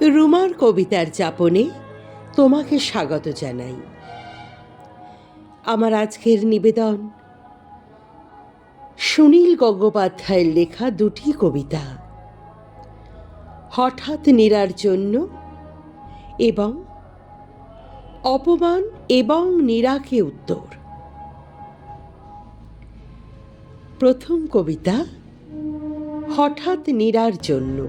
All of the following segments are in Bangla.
রুমার কবিতার যাপনে তোমাকে স্বাগত জানাই। আমার আজকের নিবেদন, সুনীল গঙ্গোপাধ্যায়ের লেখা দুটি কবিতা, হঠাৎ নীরার জন্য এবং অপমান এবং নীরাকে উত্তর। প্রথম কবিতা, হঠাৎ নীরার জন্য।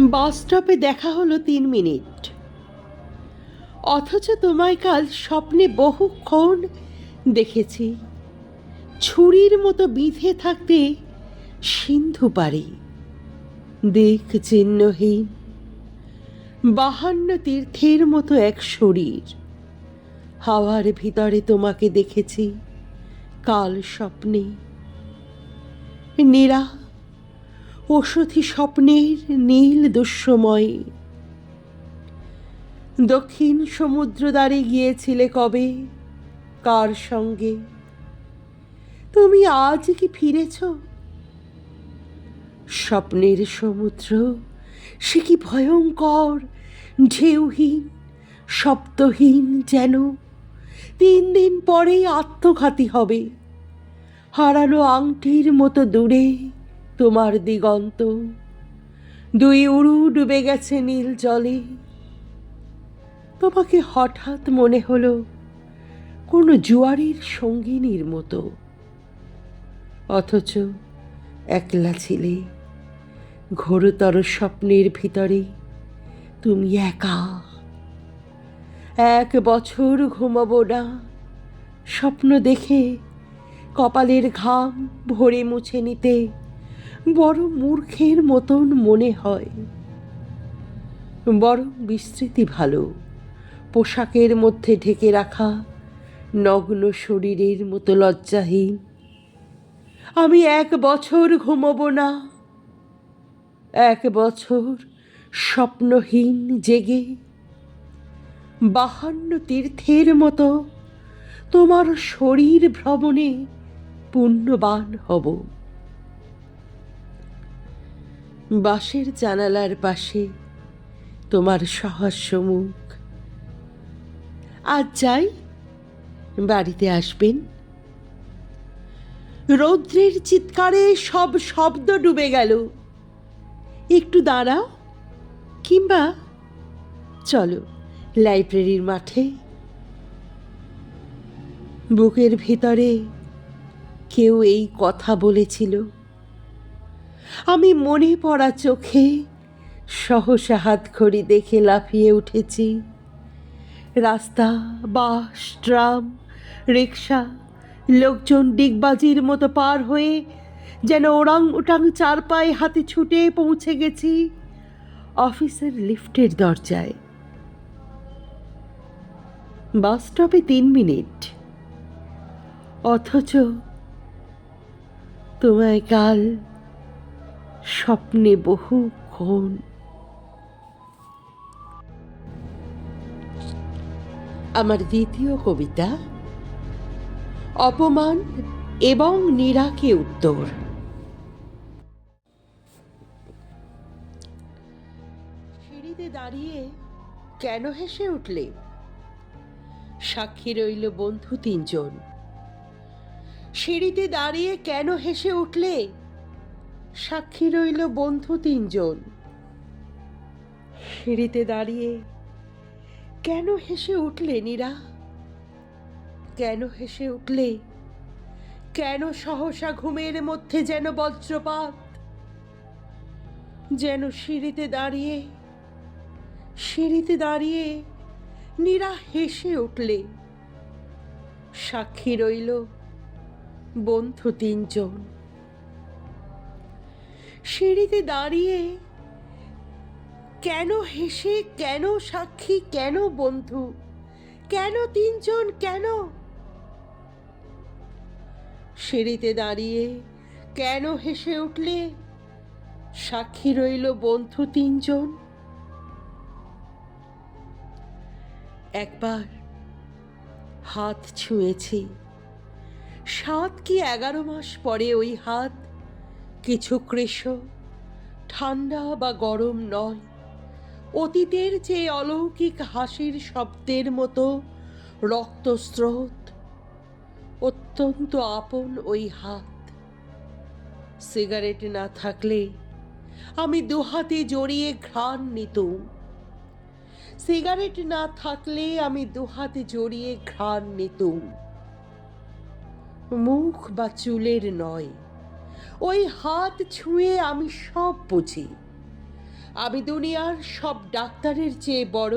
বাস স্টপে দেখা হলো তিন মিনিট। অথচ তোমায় কাল স্বপ্নে বহুক্ষণ দেখেছি। ছুরির মতো বিঁধে থাকতে সিন্ধু পারি দিক চিহ্নহীন, বাহান্ন তীর্থের মতো এক শরীর। হাওয়ার ভিতরে তোমাকে দেখেছি, কাল স্বপ্নে। নীরা ওষুধি স্বপ্নের নীল দুঃসময়ে। দক্ষিণ সমুদ্র দ্বারে গিয়েছিলে কবে? কার সঙ্গে? তুমি আজ কি ফিরেছ? স্বপ্নের সমুদ্র, সে কি ভয়ঙ্কর, ঢেউহীন শব্দহীন যেন? তিন দিন পরেই আত্মঘাতী হবে। হারানো আংটির মতো দূরে তোমার দিগন্ত। দুই উড়ু ডুবে গেছে নীল জলে। তোমাকে হঠাৎ মনে হলো কোনো জুয়ারির সঙ্গিনীর মতো। অথচ একলা ছিলে, ঘোরতর স্বপ্নের ভিতরে তুমি একা। এক বছর ঘুমাবো না, স্বপ্ন দেখে কপালের ঘাম ভরে মুছে নিতে। বড় মূর্খের মতন মনে হয়। বড় বিস্তৃতি ভালো। পোশাকের মধ্যে ঢেকে রাখা, নগ্ন শরীরের মতো লজ্জাহীন। আমি এক বছর ঘুমোবো না। এক বছর স্বপ্নহীন জেগে। বাহান্ন তীর্থের মতো তোমার শরীর ভ্রমণে পুণ্যবান হব। বাঁশের জানালার পাশে তোমার সহস্য মুখ আজ যাই, বাড়িতে আসবেন। রৌদ্রের চিৎকারে সব শব্দ ডুবে গেল। একটু দাঁড়াও, কিংবা চলো লাইব্রেরির মাঠে। বুকের ভিতরে কেউ এই কথা বলেছিল। আমি মনে পড়া চোখে সহসা হাত ঘড়ি দেখে লাফিয়ে উঠেছি। রাস্তা, বাস, ট্রাম রিক্সা লোকজন ডিগবাজির মতো পার হয়ে যেন ওরাং উটাং চার পায়ে হাতে ছুটে পৌঁছে গেছি অফিসের লিফটের দরজায়। বাস স্টপে তিন মিনিট। অথচ তোমায় কাল স্বপ্নে বহুক্ষণ আমার দ্বিতীয় কবিতা, অপমান এবং নিরাকে উত্তর। সিঁড়িতে দাঁড়িয়ে কেন হেসে উঠলে? সাক্ষী রইল বন্ধু তিনজন। সিঁড়িতে দাঁড়িয়ে কেন হেসে উঠলে? সাক্ষী রইল বন্ধু তিনজন। সিঁড়িতে দাঁড়িয়ে, কেন হেসে উঠলে নীরা? কেন হেসে উঠলে? কেন সহসা ঘুমের মধ্যে যেন বজ্রপাত? যেন সিঁড়িতে দাঁড়িয়ে সিঁড়িতে দাঁড়িয়ে নীরা হেসে উঠলে? সাক্ষী রইল বন্ধু তিনজন। সিঁড়িতে দাঁড়িয়ে কেন হেসে, কেন সাক্ষী, কেন বন্ধু, কেন তিনজন, কেন? সিঁড়িতে দাঁড়িয়ে কেন হেসে উঠলে? সাক্ষী রইল বন্ধু তিনজন। একবার হাত ছুঁয়েছি। সাত কি এগারো মাস পরে ওই হাত কিছু কৃষ ঠান্ডা বা গরম নয়। অতীতের যে অলৌকিক হাসির শব্দের মতো রক্তস্রোত। অত্যন্ত আপন ওই হাত। সিগারেট না থাকলে আমি দুহাতে জড়িয়ে ঘ্রাণ নিতুম সিগারেট না থাকলে আমি দুহাতে জড়িয়ে ঘ্রাণ নিতুম মুখ বা চুলের নয়। ওই হাত ছুঁয়ে আমি সব বুঝি। আমি দুনিয়ার সব ডাক্তারের চেয়ে বড়।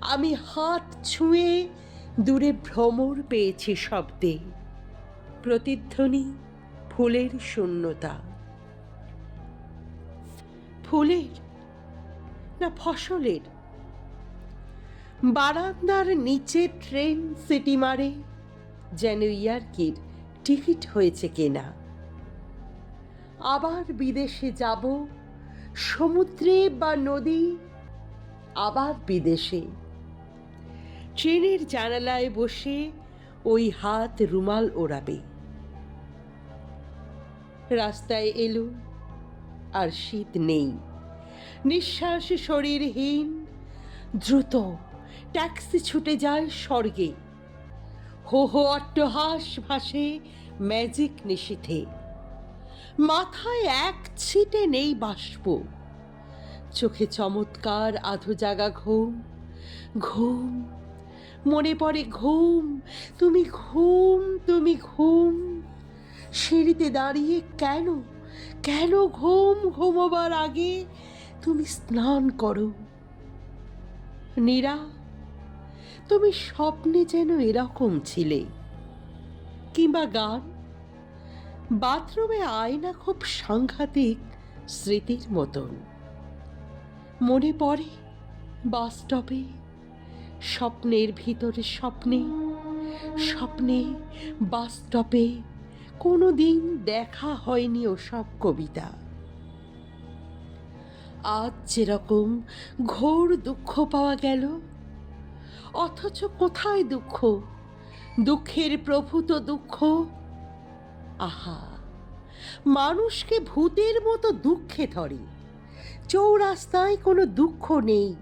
আমি হাত ছুঁয়ে দূরে ভ্রমর পেয়েছি শব্দে প্রতিধ্বনি ফুলের শূন্যতা। ফুলের না ফসলের? বারান্দার নিচে ট্রেন সিটি মারে, যেন ইয়ার্কির টিকিট হয়েছে কেনা। আবার বিদেশে যাব? সমুদ্রে বা নদী? আবার বিদেশে। ট্রেনের জানালায় বসে ওই হাত রুমাল ওড়াবে। রাস্তায় এলো, আর শীত নেই। নিঃশ্বাস শরীরহীন। দ্রুত ট্যাক্সি ছুটে যায় স্বর্গে। হো হো অট্টহাস ভাসে ম্যাজিক নিশীথে। মাথায় এক ছিটে নেই বাষ্প। চোখে চমৎকার আধো জাগা ঘুম। ঘুম, মনে পড়ে ঘুম। তুমি ঘুম তুমি ঘুম। সিঁড়িতে দাঁড়িয়ে কেন কেন ঘুম ঘুমোবার আগে তুমি স্নান করো? নীরা, তুমি স্বপ্নে যেন এরকম ছিলে। কিংবা গান? বাথরুমে আয়না খুব সাংঘাতিক স্মৃতির মতন। মনে পড়ে বাস স্টপে, স্বপ্নের ভিতরে স্বপ্নে স্বপ্নে বাস স্টপে কোনো দিন দেখা হয়নি ওসব কবিতা। আজ যেরকম ঘোর দুঃখ পাওয়া গেল, অথচ কোথায় দুঃখ? দুঃখের প্রভূত দুঃখ আহা, মানুষকে ভূতের মতো দুঃখে ধরে। চৌরাস্তায় কোনো দুঃখ নেই।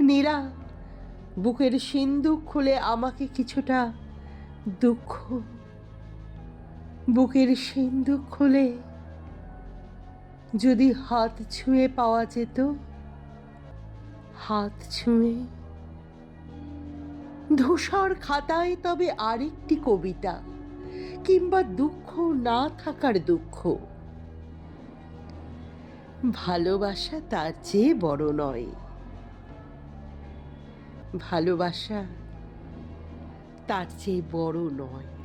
নীরা, বুকের সিন্দুক খুলে আমাকে কিছুটা দুঃখ। বুকের সিন্দুক খুলে যদি হাত ছুঁয়ে পাওয়া যেত, হাত ছুঁয়ে। ধূসর খাতায় তবে আরেকটি কবিতা। কিংবা দুঃখ না থাকার দুঃখ। ভালোবাসা তার চেয়ে বড় নয়। ভালোবাসা তার চেয়ে বড় নয়।